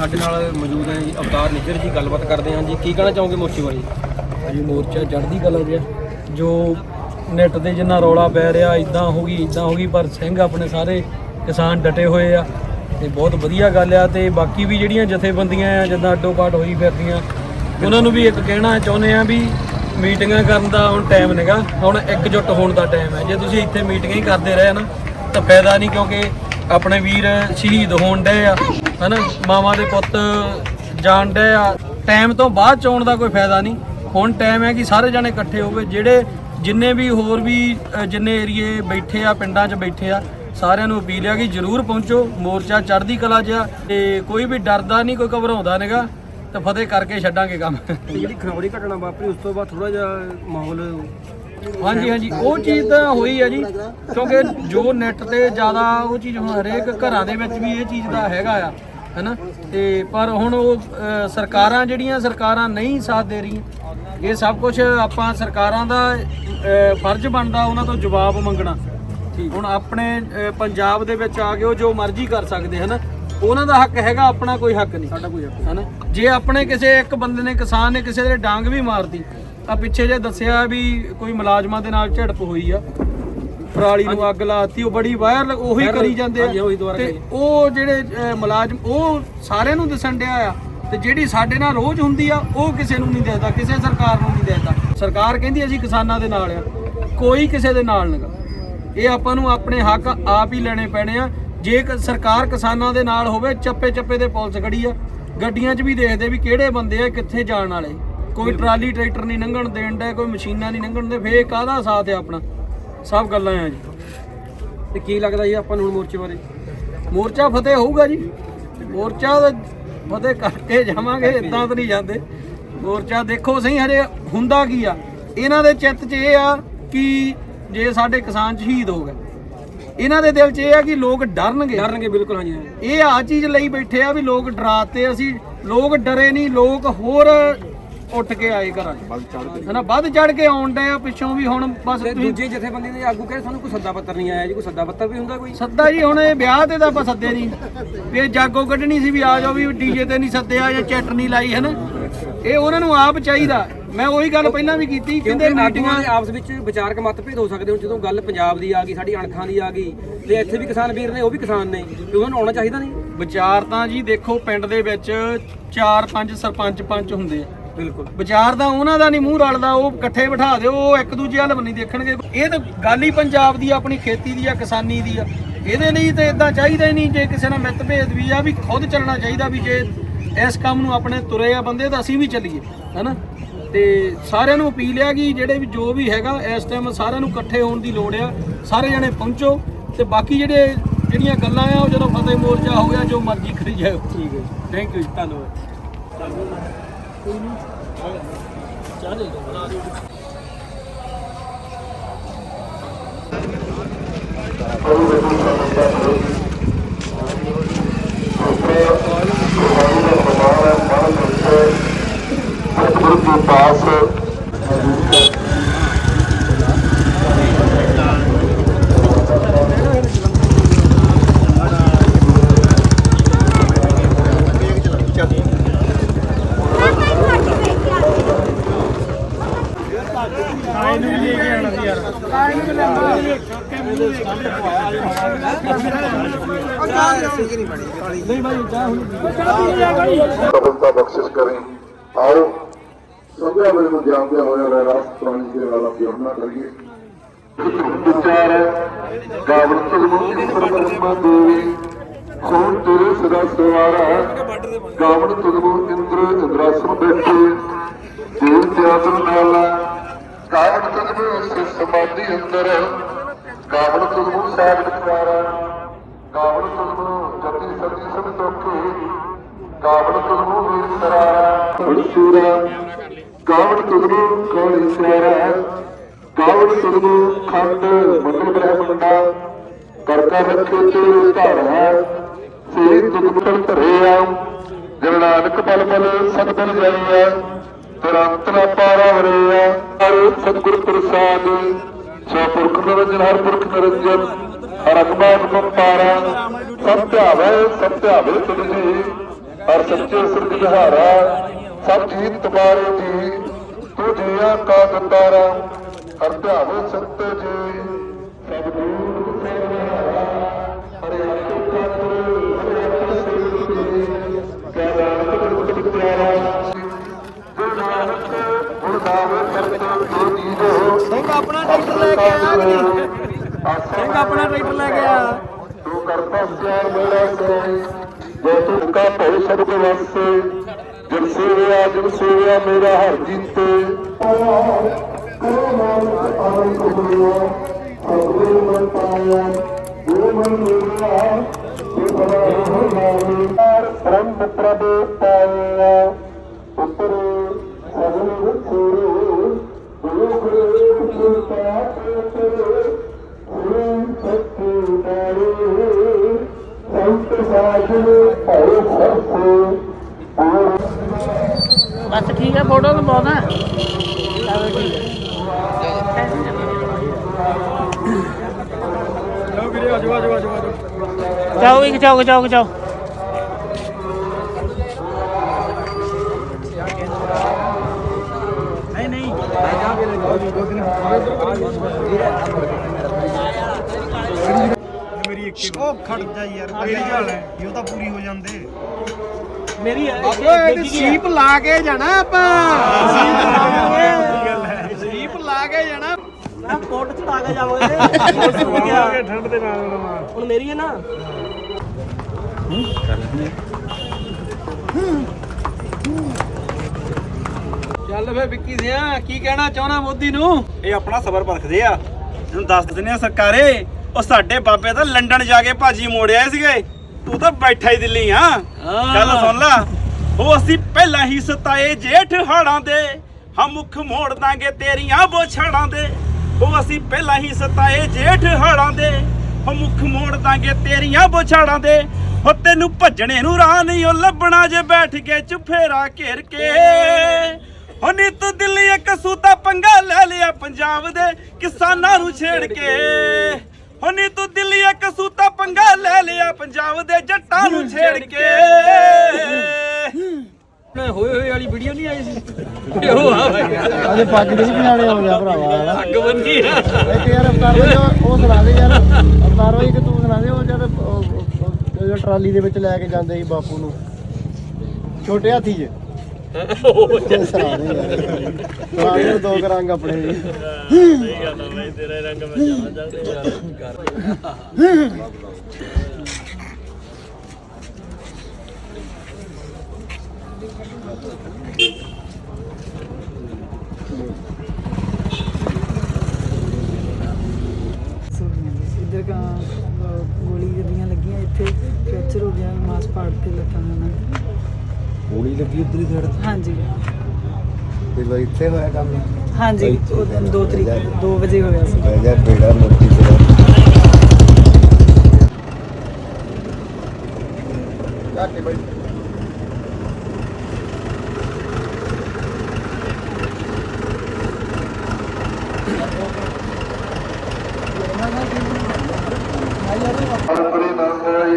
ਸਾਡੇ ਨਾਲ ਮੌਜੂਦ ਹੈ ਜੀ, ਅਵਤਾਰ ਨਿੱਜਰ ਜੀ, ਗੱਲਬਾਤ ਕਰਦੇ ਹਾਂ ਜੀ। ਕੀ ਕਹਿਣਾ ਚਾਹੋਗੇ ਮੋਰਚੇ ਬਾਰੇ? ਅਜੀ ਮੋਰਚਾ ਚੜ੍ਹਦੀ ਕਲਾ ਜਿਆ ਜੋ ਨੈਟ ਤੇ ਜਿੰਨਾ ਰੌਲਾ ਪੈ ਰਿਹਾ ਇਦਾਂ ਹੋ ਗਈ ਇਦਾਂ ਹੋ ਗਈ, ਪਰ ਸਿੰਘ ਆਪਣੇ ਸਾਰੇ ਕਿਸਾਨ ਡਟੇ ਹੋਏ ਆ। ਤੇ ਬਹੁਤ ਵਧੀਆ ਗੱਲ ਆ ਤੇ ਬਾਕੀ ਵੀ ਜਿਹੜੀਆਂ ਜਥੇਬੰਦੀਆਂ ਆ, ਜਿੱਦਾਂ ਅੱਡੋ ਪਾਟ ਹੋਈ ਫਿਰਦੀਆਂ, ਉਹਨਾਂ ਨੂੰ ਵੀ ਇੱਕ ਕਹਿਣਾ ਚਾਹੁੰਦੇ ਆ ਵੀ ਮੀਟਿੰਗਾਂ ਕਰਨ ਦਾ ਹੁਣ ਟਾਈਮ ਨਹੀਂਗਾ ਹੁਣ ਇਕਜੁੱਟ ਹੋਣ ਦਾ ਟਾਈਮ ਹੈ ਜੇ ਤੁਸੀਂ ਇੱਥੇ ਮੀਟਿੰਗਾਂ ਹੀ ਕਰਦੇ ਰਹੇ ਨਾ, ਤਾਂ ਫਾਇਦਾ ਨਹੀਂ ਕਿਉਂਕਿ ਆਪਣੇ ਵੀਰ ਸ਼ਹੀਦ ਹੋਣ ਡਏ ਆ, ਹਨਾ? ਮਾਵਾਂ ਦੇ ਪੁੱਤ ਜਾਣ ਡੇ ਆ। ਟਾਈਮ ਤੋਂ ਬਾਅਦ ਚ ਆਉਣ ਦਾ ਕੋਈ ਫਾਇਦਾ ਨਹੀਂ। ਹੁਣ ਟਾਈਮ ਹੈ ਕਿ ਸਾਰੇ ਜਣੇ ਇਕੱਠੇ ਹੋਵੇ। ਜਿਹੜੇ ਜਿੰਨੇ ਵੀ ਹੋਰ ਵੀ ਜਿੰਨੇ ਏਰੀਏ ਬੈਠੇ ਆ, ਪਿੰਡਾਂ 'ਚ ਬੈਠੇ ਆ, ਸਾਰਿਆਂ ਨੂੰ ਅਪੀਲ ਆ ਕਿ ਜਰੂਰ ਪਹੁੰਚੋ। ਮੋਰਚਾ ਚੜ੍ਹਦੀ ਕਲਾ 'ਚ ਆ ਤੇ ਕੋਈ ਵੀ ਡਰਦਾ ਨਹੀਂ, ਕੋਈ ਘਬਰਾਉਂਦਾ ਨਹੀਂਗਾ ਤੇ ਫਤਿਹ ਕਰਕੇ ਛੱਡਾਂਗੇ ਕੰਮ। ਜਿਹੜੀ ਖਨੌਰੀ ਘਟਨਾ ਵਾਪਰੀ, ਉਸ ਤੋਂ ਬਾਅਦ ਥੋੜਾ ਜਿਹਾ ਮਾਹੌਲ ਹਾਂਜੀ ਹਾਂਜੀ। ਉਹ ਚੀਜ਼ ਤਾਂ ਹੋਈ ਆ ਜੀ ਕਿਉਂਕਿ ਜੋ ਨੈਟ ਤੇ ਜ਼ਿਆਦਾ ਉਹ ਚੀਜ਼ ਹੁਣ ਹਰੇਕ ਘਰਾਂ ਦੇ ਵਿੱਚ ਵੀ ਇਹ ਚੀਜ਼ ਦਾ ਹੈਗਾ ਆ ਹੈਨਾ? ਤੇ ਪਰ ਹੁਣ ਉਹ ਸਰਕਾਰਾਂ ਜਿਹੜੀਆਂ ਸਰਕਾਰਾਂ ਨਹੀਂ ਸਾਥ ਦੇ ਰਹੀਆਂ ਇਹ ਸਭ ਕੁਝ ਆਪਾਂ ਸਰਕਾਰਾਂ ਦਾ ਫਰਜ਼ ਬਣਦਾ ਉਹਨਾਂ ਤੋਂ ਜਵਾਬ ਮੰਗਣਾ। ਹੁਣ ਆਪਣੇ ਪੰਜਾਬ ਦੇ ਵਿੱਚ ਆ ਕੇ ਉਹ ਜੋ ਮਰਜ਼ੀ ਕਰ ਸਕਦੇ ਹਨਾ? ਉਹਨਾਂ ਦਾ ਹੱਕ ਹੈਗਾ ਆਪਣਾ ਕੋਈ ਹੱਕ ਨਹੀਂ। ਸਾਡਾ ਕੋਈ ਹੱਕ ਹਨਾ? ਜੇ ਆਪਣੇ ਕਿਸੇ ਇੱਕ ਬੰਦੇ ਨੇ ਕਿਸਾਨ ਨੇ ਕਿਸੇ ਦੇ ਡਾਂਗ ਵੀ ਮਾਰਦੀ ਆ ਪਿੱਛੇ ਜੇ ਦੱਸਿਆ ਵੀ ਕੋਈ ਮੁਲਾਜ਼ਮਾਂ ਦੇ ਨਾਲ ਝੜਪ ਹੋਈ ਆ। ਪਰਾਲੀ ਨੂੰ ਅੱਗ ਲਾਤੀ ਉਹ ਬੜੀ ਵਾਇਰਲ ਉਹੀ ਕਰੀ ਜਾਂਦੇ ਦੁਬਾਰਾ ਤੇ। ਉਹ ਜਿਹੜੇ ਮੁਲਾਜ਼ਮ ਉਹ ਸਾਰਿਆਂ ਨੂੰ ਦਿਸਣ ਡਿਆ ਆ। ਤੇ ਜਿਹੜੀ ਸਾਡੇ ਨਾਲ ਰੋਜ਼ ਹੁੰਦੀ ਆ ਉਹ ਕਿਸੇ ਨੂੰ ਨਹੀਂ ਦੇਖਦਾ ਕਿਸੇ ਸਰਕਾਰ ਨੂੰ ਨਹੀਂ ਦੇਖਦਾ ਸਰਕਾਰ ਕਹਿੰਦੀ ਅਸੀਂ ਕਿਸਾਨਾਂ ਦੇ ਨਾਲ ਆ। ਕੋਈ ਕਿਸੇ ਦੇ ਨਾਲ ਨਹੀਂਗਾ। ਇਹ ਆਪਾਂ ਨੂੰ ਆਪਣੇ ਹੱਕ ਆਪ ਹੀ ਲੈਣੇ ਪੈਣੇ ਆ। ਜੇ ਸਰਕਾਰ ਕਿਸਾਨਾਂ ਦੇ ਨਾਲ ਹੋਵੇ ਚੱਪੇ ਚੱਪੇ ਦੇ ਪੁਲਿਸ ਖੜੀ ਆ। ਗੱਡੀਆਂ 'ਚ ਵੀ ਦੇਖਦੇ ਵੀ ਕਿਹੜੇ ਬੰਦੇ ਆ ਕਿੱਥੇ ਜਾਣ ਵਾਲੇ। ਕੋਈ ਟਰਾਲੀ ਟਰੈਕਟਰ ਨਹੀਂ ਲੰਘਣ ਦੇਣ ਦਾ ਕੋਈ ਮਸ਼ੀਨਾਂ ਨਹੀਂ ਲੰਘਣ ਦੇ ਫੇਰ ਕਾਹਦਾ ਸਾਥ ਹੈ ਆਪਣਾ? ਸਭ ਗੱਲਾਂ ਆ ਜੀ। ਤੇ ਕੀ ਲੱਗਦਾ ਜੀ ਆਪਾਂ ਨੂੰ ਹੁਣ ਮੋਰਚੇ ਬਾਰੇ? ਮੋਰਚਾ ਫਤਿਹ ਹੋਊਗਾ ਜੀ। ਮੋਰਚਾ ਫਤਿਹ ਕਰਕੇ ਜਾਵਾਂਗੇ ਇਦਾਂ ਤਾਂ ਨਹੀਂ ਜਾਂਦੇ। ਮੋਰਚਾ ਦੇਖੋ ਸਹੀ ਹਰੇ ਹੁੰਦਾ ਕੀ ਆ? ਇਹਨਾਂ ਦੇ ਚਿੱਤ 'ਚ ਇਹ ਆ ਕਿ ਜੇ ਸਾਡੇ ਕਿਸਾਨ ਸ਼ਹੀਦ ਹੋ ਗਏ ਇਹਨਾਂ ਦੇ ਦਿਲ 'ਚ ਇਹ ਆ ਕਿ ਲੋਕ ਡਰਨਗੇ। ਡਰਨਗੇ ਬਿਲਕੁਲ ਹਾਂਜੀ। ਇਹ ਆ ਚੀਜ਼ ਲਈ ਬੈਠੇ ਆ ਵੀ ਲੋਕ ਡਰਾਤੇ ਅਸੀਂ ਲੋਕ ਡਰੇ ਨਹੀਂ ਲੋਕ ਹੋਰ ਉੱਠ ਕੇ ਆਏ ਘਰਾਂ 'ਚ। ਹਨਾ ਵੱਧ ਚੜ ਕੇ ਆਉਣ ਡਏ ਆ ਪਿੱਛੋਂ ਵੀ ਹੁਣ ਬਸ ਤੇ ਤੁਸੀਂ ਦੂਜੇ ਜਥੇਬੰਦੀ ਦੇ ਆਗੂ ਕਹਿੰਦੇ ਸਾਨੂੰ ਕੋਈ ਸੱਦਾ ਪੱਤਰ ਨਹੀਂ ਆਇਆ ਜੀ ਕੋਈ ਸੱਦਾ ਪੱਤਰ ਵੀ ਹੁੰਦਾ ਕੋਈ? ਸੱਦਾ ਜੀ ਹੁਣ ਇਹ ਵਿਆਹ ਤੇ ਤਾਂ ਆਪਾਂ ਸੱਦੇ ਨਹੀਂ। ਵੀ ਇਹ ਜਾਗੋ ਕੱਢਣੀ ਸੀ ਵੀ ਆ ਜਾਓ ਵੀ ਡੀਜੇ ਤੇ ਨਹੀਂ ਸੱਦਿਆ ਜਾਂ ਚਟਨੀ ਲਾਈ ਹੈ ਨਾ ਇਹ ਉਹਨਾਂ ਨੂੰ ਆਪ ਚਾਹੀਦਾ। ਮੈਂ ਉਹੀ ਗੱਲ ਪਹਿਲਾਂ ਵੀ ਕੀਤੀ ਕਿਉਂਕਿ ਕਹਿੰਦੇ ਆਗੂਆਂ ਮੀਟਿੰਗਾਂ ਦੇ ਆਪਸ ਵਿੱਚ ਵਿਚਾਰਕ ਮਤਭੇਦ ਹੋ ਸਕਦੇ ਹੁਣ ਜਦੋਂ ਗੱਲ ਪੰਜਾਬ ਦੀ ਆ ਗਈ ਸਾਡੀ ਅਣਖਾਂ ਦੀ ਆ ਗਈ ਤੇ ਇੱਥੇ ਵੀ ਕਿਸਾਨ ਵੀਰ ਨੇ ਉਹ ਵੀ ਕਿਸਾਨ ਨੇ ਤੇ ਉਹਨਾਂ ਨੂੰ ਆਉਣਾ ਚਾਹੀਦਾ ਨਹੀਂ? ਵਿਚਾਰ ਤਾਂ ਜੀ ਦੇਖੋ ਪਿੰਡ ਦੇ ਵਿੱਚ 4-5 ਸਰਪੰਚ ਪੰਚ ਹੁੰਦੇ ਆ। ਬਿਲਕੁਲ। ਵਿਚਾਰ ਦਾ ਉਹਨਾਂ ਦਾ ਨਹੀਂ ਮੂੰਹ ਰਲਦਾ ਉਹ ਇਕੱਠੇ ਬਿਠਾ ਦਿਓ ਉਹ ਇੱਕ ਦੂਜੇ ਵੱਲ ਨਹੀਂ ਦੇਖਣਗੇ। ਇਹ ਤਾਂ ਗੱਲ ਹੀ ਪੰਜਾਬ ਦੀ ਆ, ਆਪਣੀ ਖੇਤੀ ਦੀ ਆ ਕਿਸਾਨੀ ਦੀ ਆ। ਇਹਦੇ ਲਈ ਤਾਂ ਇਦਾਂ ਚਾਹੀਦਾ ਹੀ ਨਹੀਂ ਜੇ ਕਿਸੇ ਨਾਲ ਮਿੱਤ ਵੀ ਆ ਵੀ ਖੁਦ ਚੱਲਣਾ ਚਾਹੀਦਾ ਵੀ ਜੇ ਇਸ ਕੰਮ ਨੂੰ ਆਪਣੇ ਤੁਰੇ ਆ ਬੰਦੇ ਤਾਂ ਅਸੀਂ ਵੀ ਚੱਲੀਏ ਹੈਨਾ? ਤੇ ਸਾਰਿਆਂ ਨੂੰ ਅਪੀਲ ਆ ਕਿ ਜਿਹੜੇ ਵੀ ਜੋ ਵੀ ਹੈਗਾ ਇਸ ਟਾਈਮ ਸਾਰਿਆਂ ਨੂੰ ਇਕੱਠੇ ਹੋਣ ਦੀ ਲੋੜ ਆ ਸਾਰੇ ਜਣੇ ਪਹੁੰਚੋ ਤੇ ਬਾਕੀ ਜਿਹੜੇ ਜਿਹੜੀਆਂ ਗੱਲਾਂ ਆ ਉਹ ਜਦੋਂ ਫਤਿਹ ਮੋਰਚਾ ਹੋ ਗਿਆ ਜੋ ਮਰਜ਼ੀ ਕਰੀ ਜਾਓ। ਠੀਕ ਹੈ ਥੈਂਕ ਯੂ ਧੰਨਵਾਦ। ਸਤਿਗੁਰੂ ਕੇ ਪਾਸ ਸਫਲਤਾ ਬਖਸ਼ਿਸ਼ ਕਰੇ। ਆਓ ਸਭਿਆ ਮੇਰੇ ਨੂੰ ਜਾਣਦੇ ਹੋਏ ਰਹਿ ਰਾਸ ਪ੍ਰਾਣੀ ਦੇ ਨਾਲ ਆਪੀ ਆਪਣਾ ਕਰੀਏ। ਵਿਚਾਰ ਤੁਲਮੁ ਈਸ਼ਵਰ ਬ੍ਰਹਮਾ ਦੇਵੀ ਖੂਨ ਤੇਰੇ ਸਦਾ ਸਵਾਰਾ ਕਾਬਲ ਤੁਲਮੁ ਇੰਦਰ ਇੰਦਰਾਸਨ ਬੈਠੇ। ਦੇਵ ਤਿਆਦਰ ਨਾਲ ਤੁਲਮੁ ਇਸ ਸਮਾਧੀ ਅੰਦਰ ਕਾਬਲ ਤੁਲਮੁ ਸਾਗਤ ਕੁਆਰਾ ਕਾਬਲ ਤੁਲਮੁ ਜਤੀ ਸਤੀ ਸਭ ਤੋਖੇ ਕਾਵੜ ਤੁਲਮੂ ਵੀਰ ਸਰਾਰਾ ਬੜਸੂਰਾ ਕਾਵੜ ਤੁਲਮੂ ਕੋਲੀ ਸਿਆਰਾ ਕਾਵੜ ਤੁਲਮੂ ਖੰਡ ਮੰਡਲ ਬ੍ਰਹਮੰਡਾ ਕਰਤਾ ਰੱਖੇ ਤੇ ਧਾਰ ਸੇ ਤੁਲਮੂ ਧਰੇ ਆ ਜਨ ਨਾਨਕ ਪਲ ਪਲ ਸਤਿਗੁਰ ਜਾਈਆ ਤੁਰੰਤ ਪਾਰਾ ਵਰਿਆ, ਹਰ ਸਤਿਗੁਰ ਪ੍ਰਸਾਦ, ਸੋ ਪੁਰਖ ਨਿਰੰਜਨ, ਹਰ ਪੁਰਖ ਨਿਰੰਜਨ, ਹਰ ਅਕਬਾਰ ਪੰਪਾਰਾ ਸਭ ਧਿਆਵੇ ਸਭ ਧਿਆਵੇ ਹਰ ਸੱਚੇ ਸਿਰਜਹਾਰਾ ਸਭ ਜੀਤ ਤਬਾਰੇ ਜੀ ਤੂੰ ਜੀਆ ਕਾ ਦਤਾਰਾ ਹਰ ਧਿਆਵੇ ਸੰਤ ਜੀ। ਸਭ ਦੂਰ ਹਰੇ ਹਰੇ ਸਿੰਘ ਆਪਣਾ ਟਰੈਕਟਰ ਲੈ ਕੇ ਆਇਆ ਕਿ ਸਿੰਘ ਆਪਣਾ ਟਰੈਕਟਰ ਲੈ ਕੇ ਆਇਆ। ਸਿਆਰ ਮੇਰਾ ਸੋਈ ਜੋ ਤੂੰ ਕਾ ਭਉ ਸਭ ਕੋ ਵਾਸਤੇ ਜਨ ਸੇਵਿਆ ਜਨ ਸੇਵਿਆ ਮੇਰਾ ਹਰ ਜੀਤੇ ਕਰੋ ਨਾਨਕ ਆਨੰਦ ਗੁਰੂ ਸਤਿਗੁਰੂ ਮਨ ਪਾਇਆ ਸੰਤ ਸਾਜਨ ਭਉ ਸਰਸੇ ਬਸ ਠੀਕ ਹੈ ਫੋਟੋ ਨੂੰ ਪਾਉਣਾ ਚਲੋ ਠੀਕ ਹੈ ਲਓ ਵੀਰੇ ਆਜੋ ਆਜੋ ਆਜੋ ਆਜੋ ਜਾਓ ਇੱਕ ਜਾਓ ਜਾਓ ਜਾਓ ਨਹੀਂ ਨਹੀਂ ਮੇਰੀ ਇੱਕ ਉਹ ਖੜ ਜਾ ਯਾਰ ਮੇਰੀ ਗੱਲ ਹੈ। ਇਹ ਤਾਂ ਪੂਰੀ ਹੋ ਜਾਂਦੇ। ਮੇਰੀ ਓਏ ਸੀਪ ਲਾ ਕੇ ਜਾਣਾ ਆਪਾਂ। ਸੀਪ ਲਾ ਕੇ ਜਾਣਾ ਮੈਂ ਕੋਟ ਚੜਾ ਕੇ ਜਾਵਾਂਗੇ ਠੰਡ ਦੇ ਨਾਲ ਹੁਣ ਮੇਰੀ ਹੈ ਨਾ। ਚੱਲ ਫੇ ਵਿੱਕੀ ਸਿਆ ਕੀ ਕਹਿਣਾ ਚਾਹਣਾ ਮੋਦੀ ਨੂੰ? ਇਹ ਆਪਣਾ ਸਬਰ ਪਰਖਦੇ ਆ। ਇਹਨੂੰ ਦੱਸ ਦਿੰਦੇ ਆ ਸਰਕਾਰੇ ਉਹ ਸਾਡੇ ਬਾਬੇ ਤਾਂ ਲੰਡਨ ਜਾ ਕੇ ਭਾਜੀ ਮੋੜ ਆਏ ਸੀਗੇ। ਤੂੰ ਤਾਂ ਬੈਠਾ ਹੀ ਦਿੱਲੀ ਆ। ਗੱਲ ਸੁਣ ਲੈ। ਉਹ ਅਸੀਂ ਪਹਿਲਾਂ ਹੀ ਸਤਾਏ ਜੇਠ ਹਾੜਾਂ ਦੇ। ਹਮ ਮੁਖ ਮੋੜ ਦਾਂਗੇ ਤੇਰੀਆਂ ਬੋਛੜਾਂ ਦੇ। ਉਹ ਅਸੀਂ ਪਹਿਲਾਂ ਹੀ ਸਤਾਏ ਜੇਠ ਹਾੜਾਂ ਦੇ। ਹਮ ਮੁਖ ਮੋੜ ਦਾਂਗੇ ਤੇਰੀਆਂ ਬੋਛੜਾਂ ਦੇ। ਹੋ ਤੈਨੂੰ ਭੱਜਣੇ ਨੂੰ ਰਾਹ ਨਹੀਂ ਉਹ ਲੱਭਣਾ ਜੇ ਬੈਠ ਕੇ ਚੁਫੇਰਾ ਘੇਰ ਕੇ। ਹੋ ਨੀ ਤੂੰ ਦਿੱਲੀ ਇੱਕ ਸੂਤਾ ਪੰਗਾ ਲੈ ਲਿਆ ਪੰਜਾਬ ਦੇ ਕਿਸਾਨਾਂ ਨੂੰ ਛੇੜ ਕੇ। ਹੋ ਨੀ ਤੂੰ ਦਿੱਲੀ ਇੱਕ ਸੂਤਾ ਪੰਗਾ ਲੈ ਲਿਆ ਪੰਜਾਬ ਦੇ ਜੱਟਾਂ ਨੂੰ ਛੇੜ ਕੇ। ਹੋਏ ਹੋਏ ਵਾਲੀ ਵੀਡੀਓ ਨਹੀਂ ਆਈ ਸੀ? ਉਹ ਆ ਭਾਈ ਅਜੇ ਪੱਗ ਦੇ ਵੀ ਹੋ ਗਿਆ ਭਰਾਵਾ ਅੱਗ ਬੰਦੀ ਆ। ਇੱਕ ਯਾਰ ਅਵਤਾਰ ਭਾਈ ਉਹ- ਸੁਣਾ ਦੇ ਯਾਰ। ਅਵਤਾਰ ਭਾਈ ਕਿ ਤੂੰ ਸੁਣਾ ਦੇ ਉਹ ਜਦ ਟਰਾਲੀ ਦੇ ਵਿੱਚ ਲੈ ਕੇ ਜਾਂਦੇ ਸੀ ਬਾਪੂ ਨੂੰ। ਛੋਟੇ ਹਾਥੀ 'ਚ। ਉਹ ਸੁਣਾ ਦੇ ਯਾਰ ਸੁਣਾ ਦੇ ਦੋ ਕੁ ਰੰਗ ਆਪਣੇ ਵੀ ਇੱਧਰ ਗੋਲੀ ਲੱਗੀ ਉਧਰੀ ਸਾਈਡ ਹਾਂਜੀ। ਤੇ ਬਈ ਇੱਥੇ ਹੋਇਆ ਕੰਮ? ਹਾਂਜੀ ਉਹ ਦਿਨ 2 ਤਰੀਕ 2 ਵਜੇ ਹੋਇਆ ਸੀ। ਬਹਿ ਜਾ ਬੇੜਾ ਮੋਤੀ ਤੇਰਾ ਘਾਟੇ ਬਈ। ਅਰਪਰੀ ਨਰਸੋਈ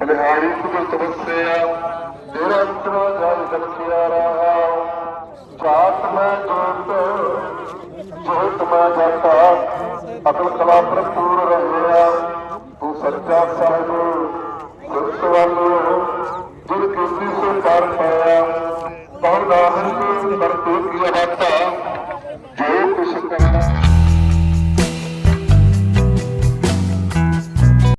ਬਲਿਹਾਰੀ ਕੁਦਰਤ ਵਸਿਆ ਤੇਰਾ ਵਿਚਵਾ ਜਲ ਜਲ ਪਿਆਰਾ ਜਾਤ ਮੈਂ ਜੋਤ ਜੋਤ ਮੈਂ ਜਾਤਾ ਅਕਲ ਕਲਾ ਭਰਪੂਰ ਰਹਿਆ ਤੂੰ ਸੱਚਾ ਸਾਹਿਬ ਸੁਰਤ ਵਾਲੋ ਜਿਨ ਕੀਤੀ ਸੋ ਕਰ ਪਾਇਆ।